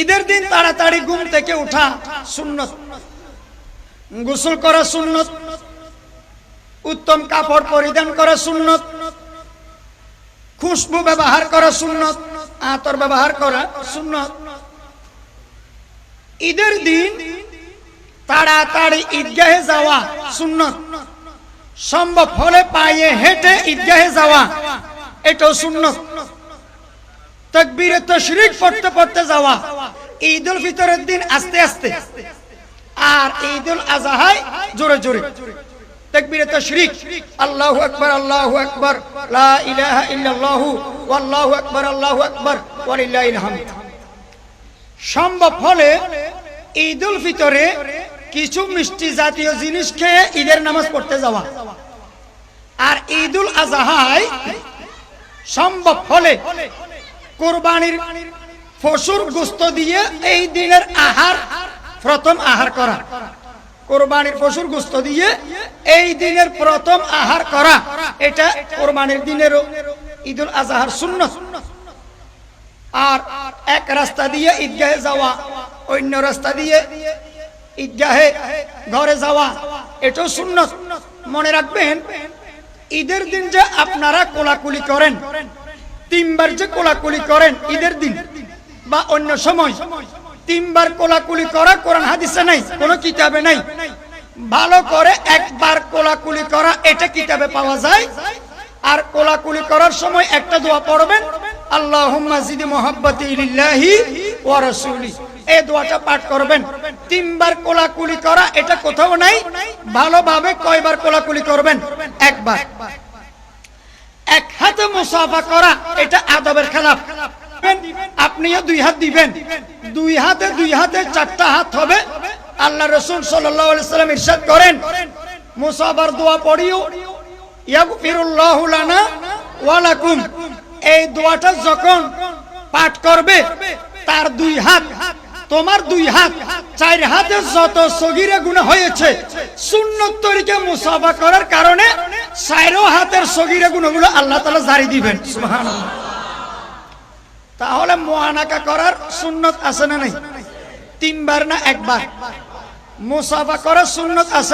ঈদের দিন তাড়াতাড়ি ঘুম থেকে উঠা সুন্নত। গোসল করা সুন্নত। উত্তম কাপড় পরিধান করা সুন্নত। খুশবু ব্যবহার করা সুন্নত। আতর ব্যবহার করা সুন্নত। ঈদের দিন তাড়াতাড়ি ঈদগাহে যাওয়া সুন্নত। সম্ভব হলে পায়ে হেঁটে ঈদগাহে যাওয়া, এটাও সুন্নত। তকবীরে তশরিক পড়তে পড়তে যাওয়া। ঈদ উল ফিতরের দিন আস্তে আস্তে। আর ঈদ উল আজহায় জোরে জোরে। তকবীরে তশরিক। আল্লাহু আকবার আল্লাহু আকবার। লা ইলাহা ইল্লাল্লাহু, ওয়াল্লাহু আকবার, আল্লাহু আকবার। ওয়ালিল্লাহিল হামদ। সম্ভব হলে ঈদ উল ফিতরে কিছু মিষ্টি জাতীয় জিনিস খেয়ে ঈদের নামাজ পড়তে যাওয়া। আর ঈদ উল আজহায় সম্ভব হলে কোরবানির পশুর গোস্ত দিয়ে এই দিনের আহার, প্রথম আহার করা। কোরবানির পশুর গোস্ত দিয়ে এই দিনের প্রথম আহার করা। এটা কোরবানির দিনেরও ঈদুল আজহার শূন্য আর এক রাস্তা দিয়ে ঈদগাহে যাওয়া, অন্য রাস্তা দিয়ে ঈদগাহে ঘরে যাওয়া, এটাও শূন্য মনে রাখবেন, ঈদের দিন যে আপনারা কোলাকুলি করেন তিনবার যে কোলাকুলি করেন ঈদের দিন বা অন্য সময়, তিনবার কোলাকুলি করা কোরআন হাদিসে নাই, কোনো কিতাবে নাই। ভালো করে একবার কোলাকুলি করা, এটা কিতাবে পাওয়া যায়। আর কোলাকুলি করার সময় একটা দোয়া পড়বেন আল্লাহ এই দোয়াটা পাঠ করবেন। তিনবার কোলাকুলি করা, এটা কোথাও নাই, ভালোভাবে কয়বার কোলাকুলি করবেন? একবার। মুসাফা করা, এটা আদবের খেলাফ। আপনিও দুই হাত দিবেন। দুই হাতে দুই হাতে চারটা হাত হবে। আল্লাহ রসুল সাল্লাম ইরশাদ করেন, মুসাফার দোয়া পড়িও, ইয়াগফিরুল্লাহু লানা ওয়া লাকুম। এই দোয়াটা যখন পাঠ করবে, তার দুই হাত, তোমার দুই হাত, চার হাতে যত সগিরে গুণা হয়েছে, সুন্নত তরিকে মুসাফা করার কারণে চারো হাতের সগিরে গুণগুলো আল্লাহ তালা জারি দিবেন। তাহলে মহানাকা করার সুন্নত আছে না নাই? তিনবার না একবার? মুসাফা করার সুন্নত আছে